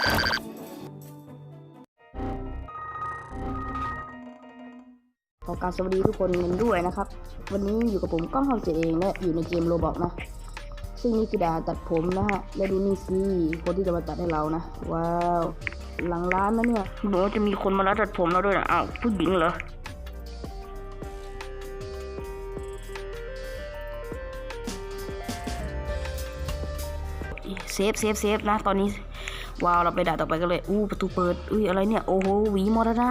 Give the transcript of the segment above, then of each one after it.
ขอกรารสวัสดีทุกคนกันด้วยนะครับ วันนี้อยู่กับผมก้องห้องเจเองและอยู่ในเกมโรบอกนะ ซึ่งนี่คือดาตัดผมนะฮะ และดูนี่สิคนที่จะมาตัดให้เรานะ ว้าว หลังร้านนะเนี่ยบอกว่าจะมีคนมารับตัดผมเราด้วยนะอ้าวผู้หญิงเหรอเซฟเซฟเซฟนะตอนนี้ ว้าวเราไปด่านต่อไปกันเลยอู้ประตูเปิดอุ้ยอะไรเนี่ยโอ้โหหวีมรณะ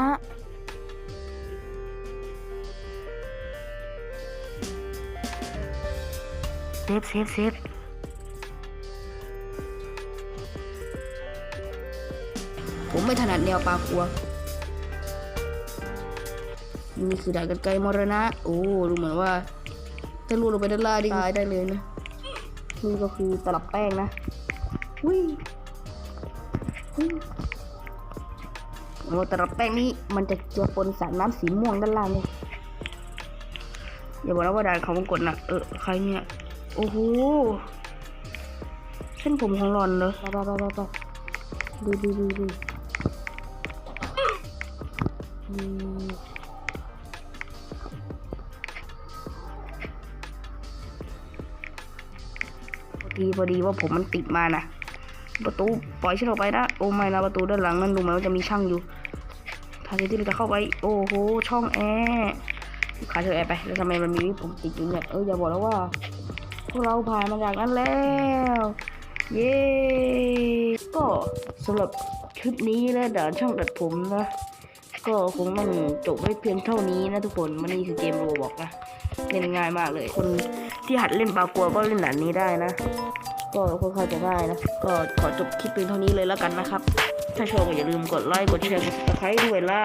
เซฟเซฟเซฟผมไม่ถนัดแนวปลากัวนี่คือด่านกันไกลมรณะ โอ้ดูเหมือนว่าถ้าลูดลงไปด้านล่างนี่ตายได้เลยนะนี่ก็คือตลับแป้งนะวิ่งวิ่ง โอ้ตลับแป้งนี่มันจะเจือปนสารน้ำสีม่วงด้านล่างเนี่ยอย่าบอกนะว่าด่านเขาวงกดนะเออใครเนี่ย โอ้โหเส้นผมของหลอนเลยไปไปไปไปไปดูดูดูดูอืมพอดีพอดีว่าผมมันติดมานะ ประตูปล่อยฉันออกไปนะโอ้ไม่นะประตูด้านหลังนั่นดูเหมือนว่าจะมีช่างอยู่ทางที่เราจะเข้าไป โอ้โหช่องแอร์ขาเธอแอร์ไปแล้วทำไมมันมีผมติดอยู่เนี่ยเอออย่าบอกแล้วว่าพวกเราผ่านมาจากนั้นแล้ว เย้ก็สำหรับคลิปนี้และด่านช่างตัดผมนะก็คงต้องจบไว้เพียงเท่านี้นะทุกคนมันนี่คือเกมโรบอกนะเล่นง่ายมากเลย คนที่หัดเล่นปลากัวก็เล่นด่านนี้ได้นะ ก็ค่อนข้างจะได้นะ ก็ขอจบคลิปเพียงเท่านี้เลยแล้วกันนะครับ ถ้าชอบก็อย่าลืมกดไลค์ กดแชร์ กดติดตามด้วยล่ะ